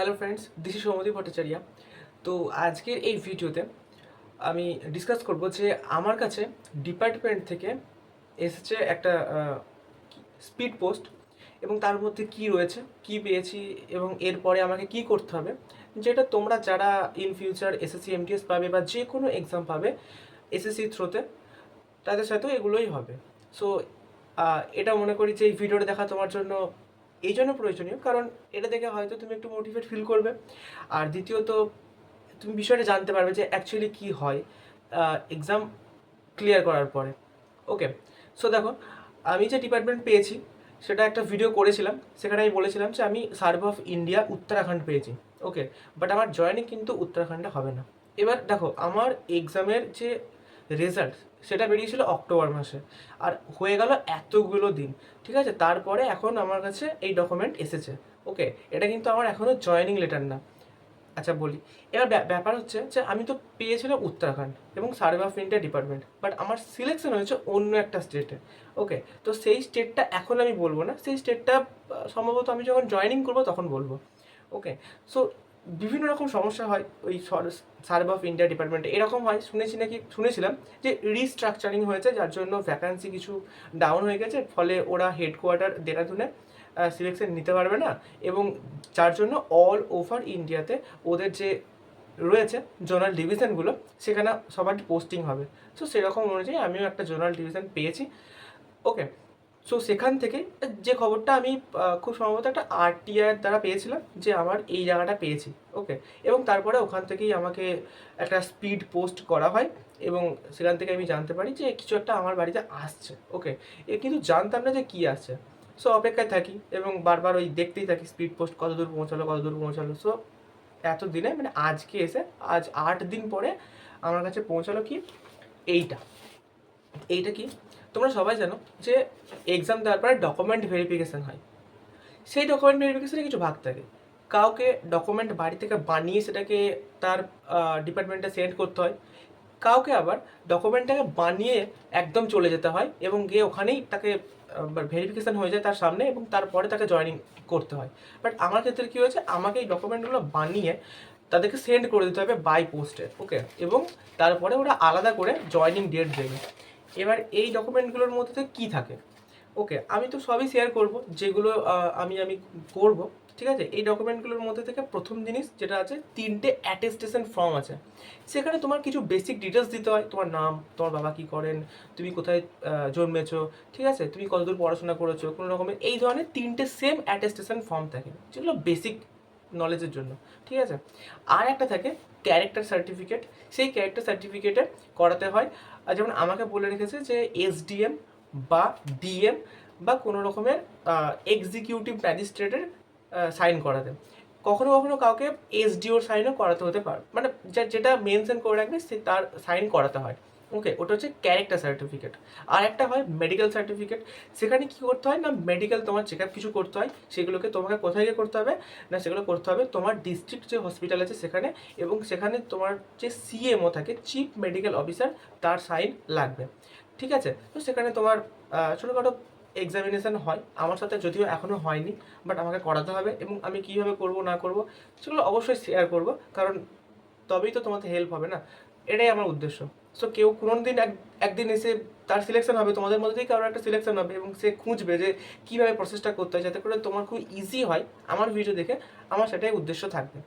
Hello friends this is Soumadi Bhattacharya তো আজকের এই ভিডিওতে আমি ডিসকাস করব যে আমার কাছে ডিপার্টমেন্ট থেকে এসেছে একটা স্পিড পোস্ট এবং তার মধ্যে কি রয়েছে, কি পেয়েছি এবং এরপরে আমাকে কি করতে হবে, যেটা তোমরা যারা ইন ফিউচার এসএসসি এমটিএস পাবে বা যে কোনো এক্সাম পাবে এসএসসি থ্রোতে তাদের সাথেও এগুলোই হবে। সো এটা মনে করি যে এই ভিডিওটা দেখা তোমার জন্য এই জন্য প্রয়োজনীয়, কারণ এটা দেখে হয়তো তুমি একটু মোটিভেট ফিল করবে। আর দ্বিতীয়ত, তুমি বিষয়টা জানতে পারবে যে অ্যাকচুয়ালি কী হয়। এক্সাম ক্লিয়ার করার পরে। ওকে সো দেখো, আমি যে ডিপার্টমেন্ট পেয়েছি, সেটা একটা ভিডিও করেছিলাম। সেখানে আমি বলেছিলাম যে আমি সার্ভ অফ ইন্ডিয়া উত্তরাখণ্ড পেয়েছি। ওকে বাট আমার জয়েনিং কিন্তু উত্তরাখণ্ডে হবে না। এবার দেখো, আমার এক্সামের যে রেজাল্ট সেটা বেরিয়েছিল অক্টোবর মাসে। আর হয়ে গেল এতগুলো দিন, ঠিক আছে? তারপরে এখন আমার কাছে এই ডকুমেন্ট এসেছে ওকে এটা কিন্তু আমার এখনও জয়েনিং লেটার না। আচ্ছা বলি। এবার ব্যা- ব্যাপার হচ্ছে যে আমি তো পেয়েছিলাম উত্তরাখণ্ড এবং survey of India department but আমার সিলেকশন হয়েছে অন্য একটা স্টেটে ওকে তো সেই স্টেটটা এখন আমি বলব না, সেই স্টেটটা সম্ভবত আমি যখন জয়েনিং করব তখন বলব ওকে সো বিভিন্ন রকম সমস্যা হয় ওই সার্ভ অফ ইন্ডিয়া ডিপার্টমেন্টে। এরকম হয়, শুনেছি নাকি, শুনেছিলাম যে রিস্ট্রাকচারিং হয়েছে, যার জন্য ভ্যাকান্সি কিছু ডাউন হয়ে গেছে, ফলে ওরা হেডকোয়ার্টার দেরাদুনে সিলেকশন নিতে পারবে না এবং যার জন্য অল ওভার ইন্ডিয়াতে ওদের যে রয়েছে জোনাল ডিভিশনগুলো সেখানে সবার পোস্টিং হবে। সো সেরকম অনুযায়ী আমিও একটা জোনাল ডিভিশন পেয়েছি। ওকে সো সেখান থেকে, যে খবরটা আমি খুব সম্ভবত একটা আরটিআর দ্বারা পেয়েছিলাম, যে আমার এই জায়গাটা পেয়েছি ওকে এবং তারপরে ওখান থেকেই আমাকে একটা স্পিড পোস্ট করা হয়, এবং সেখান থেকে আমি জানতে পারি যে কিছু একটা আমার বাড়িতে আসছে ওকে এ কিন্তু জানতাম না যে কী আসছে। সো অপেক্ষায় থাকি, এবং বারবার ওই দেখতেই থাকি স্পিড পোস্ট কত দূর পৌঁছালো, কত দূর পৌঁছালো। সো এত দিনে মানে আজকে এসে, আজ আট দিন পরে আমার কাছে পৌঁছালো কি? এইটা। এইটা কি? তোমরা সবাই জানো যে এক্সাম দেওয়ার পরে ডকুমেন্ট ভেরিফিকেশান হয়। সেই ডকুমেন্ট ভেরিফিকেশানে কিছু ভাগ থাকে। কাউকে ডকুমেন্ট বাড়ি থেকে বানিয়ে সেটাকে তার ডিপার্টমেন্টে সেন্ড করতে হয়। কাউকে আবার ডকুমেন্টটাকে বানিয়ে একদম চলে যেতে হয় এবং গিয়ে ওখানেই তাকে ভেরিফিকেশান হয়ে যায় তার সামনে এবং তারপরে তাকে জয়েনিং করতে হয়। বাট আমার ক্ষেত্রে কী হয়েছে, আমাকে এই ডকুমেন্টগুলো বানিয়ে তাদেরকে সেন্ড করে দিতে হবে বাই পোস্টে ওকে এবং তারপরে ওরা আলাদা করে জয়েনিং ডেট দেবে। এবার এই ডকুমেন্টগুলোর মধ্যে কী থাকে? ওকে আমি তো সবই শেয়ার করব, যেগুলো আমি আমি করব, ঠিক আছে? এই ডকুমেন্টগুলোর মধ্যে থেকে প্রথম জিনিস যেটা আছে, তিনটে অ্যাটেস্টেশন ফর্ম আছে। সেখানে তোমার কিছু বেসিক ডিটেলস দিতে হয়, তোমার নাম, তোমার বাবা কী করেন, তুমি কোথায় জন্মেছো, ঠিক আছে? তুমি কতদূর পড়াশোনা করেছ, কোনো রকমের, এই ধরনের তিনটে সেম অ্যাটেস্টেশন ফর্ম থাকে। যেগুলো বেসিক নলেজের জন্য, ঠিক আছে? আর একটা থাকে ক্যারেক্টার সার্টিফিকেট সেই ক্যারেক্টার সার্টিফিকেটে করাতে হয় আর যেমন আমাকে বলে রেখেছে যে এসডিএম বা ডিএম বা কোনো রকমের এক্সিকিউটিভ ম্যাজিস্ট্রেটের সাইন করাতে। কখনো কখনো কাউকে এসডিওর সাইনও করাতে হতে পারে মানে যেটা মেনশন করে রাখবে, সে তার সাইন করাতে হয়। ওকে ওটা হচ্ছে ক্যারেক্টার সার্টিফিকেট আর একটা হয় মেডিকেল সার্টিফিকেট সেখানে কি করতে হয় না মেডিকেল তোমার চেক কিছু করতে হয়, সেগুলোকে তোমাকে কোথায় গিয়ে করতে হবে? না, সেগুলো করতে হবে তোমার ডিস্ট্রিক্ট যে হসপিটাল আছে সেখানে এবং সেখানে তোমার যে সিএমও থাকে চিফ মেডিকেল অফিসার তার সাইন লাগবে। ঠিক আছে? তো সেখানে তোমার ছোটোখাটো এক্সামিনেশান হয়। আমার সাথে যদিও এখনও হয়নি বাট আমাকে করাতে হবে এবং আমি কীভাবে করব, না করব, সেগুলো অবশ্যই শেয়ার করব। কারণ তবেই তো তোমাদের হেল্প হবে না। এটাই আমার উদ্দেশ্য। সো কেউ কোনো দিন এক, একদিন এসে তার সিলেকশন হবে, তোমাদের মধ্যে থেকে কারোর একটা সিলেকশন হবে এবং সে খুঁজবে যে কীভাবে প্রসেসটা করতে হয় যাতে করে তোমার খুব ইজি হয় আমার ভিডিও দেখে, আমার সেটাই উদ্দেশ্য থাকবে।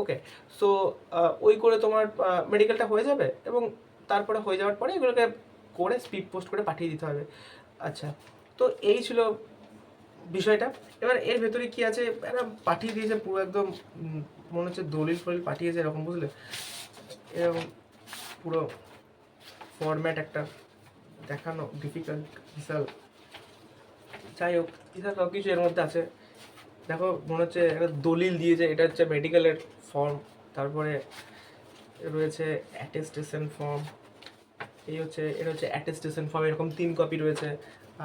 ওকে সো ওই করে তোমার মেডিকেলটা হয়ে যাবে এবং তারপরে হয়ে যাওয়ার পরে এগুলোকে করে স্পিড পোস্ট করে পাঠিয়ে দিতে হবে। আচ্ছা তো এই ছিল বিষয়টা। এবার এর ভেতরে কি আছে? এরা পাঠিয়ে দিয়েছে পুরো একদম মনে হচ্ছে দলিল ফলিল পাঠিয়েছে এরকম, বুঝলে? এরকম পুরো ফরম্যাট একটা দেখানো ডিফিকাল্ট বিশাল যাই হোক বিশাল সব কিছু এর মধ্যে আছে। দেখো, মনে হচ্ছে একটা দলিল দিয়েছে এটা হচ্ছে মেডিকেলের ফর্ম তারপরে রয়েছে অ্যাটেস্টেশন ফর্ম এই হচ্ছে, এটা হচ্ছে অ্যাটেস্টেশন ফর্ম এরকম তিন কপি রয়েছে।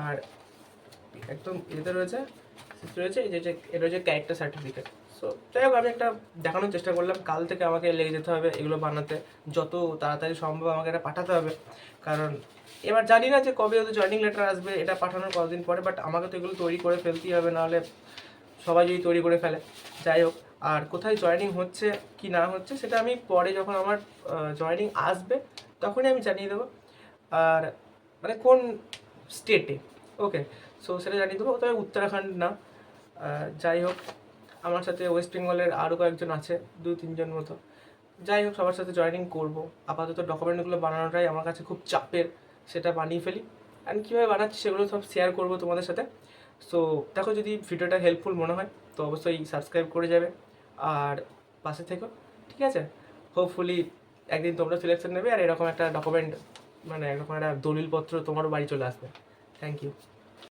আর একদম এতে রয়েছে রয়েছে, এই যে এটা হচ্ছে ক্যারেক্টার সার্টিফিকেট সো যাই হোক আমি একটা দেখানোর চেষ্টা করলাম। কাল থেকে আমাকে লেগে যেতে হবে এগুলো বানাতে। যত তাড়াতাড়ি সম্ভব আমাকে এটা পাঠাতে হবে। কারণ, এবার জানি না যে কবে ওদের জয়েনিং লেটার আসবে, এটা পাঠানোর কতদিন পরে বাট আমাকে তো এগুলো তৈরি করে ফেলতেই হবে, নাহলে সবাই যদি তৈরি করে ফেলে। যাই হোক আর কোথায় জয়েনিং হচ্ছে, কি না হচ্ছে, সেটা আমি পরে যখন আমার জয়েনিং আসবে, তখনই আমি জানিয়ে দেবো। আর মানে কোন স্টেটে ওকে সো সেটা জানিয়ে দেবো। তবে উত্তরাখণ্ড না। যাই হোক আমার সাথে ওয়েস্ট বেঙ্গলের আরও কয়েকজন আছে দু তিনজন মতো। যাই হোক, সবার সাথে জয়েনিং করব। আপাতত ডকুমেন্টগুলো বানানোটাই আমার কাছে খুব চাপের, সেটা বানিয়ে ফেলি। অ্যান্ড কীভাবে বানাচ্ছি সেগুলো সব শেয়ার করব তোমাদের সাথে। সো দেখো যদি ভিডিওটা হেল্পফুল মনে হয়, তো অবশ্যই সাবস্ক্রাইব করে যাবে। আর পাশে থেকো, ঠিক আছে? হোপফুলি একদিন তোমরা সিলেকশন নেবে আর এরকম একটা ডকুমেন্ট মানে এরকম একটা দলিলপত্র তোমারও বাড়ি চলে আসবে। Thank you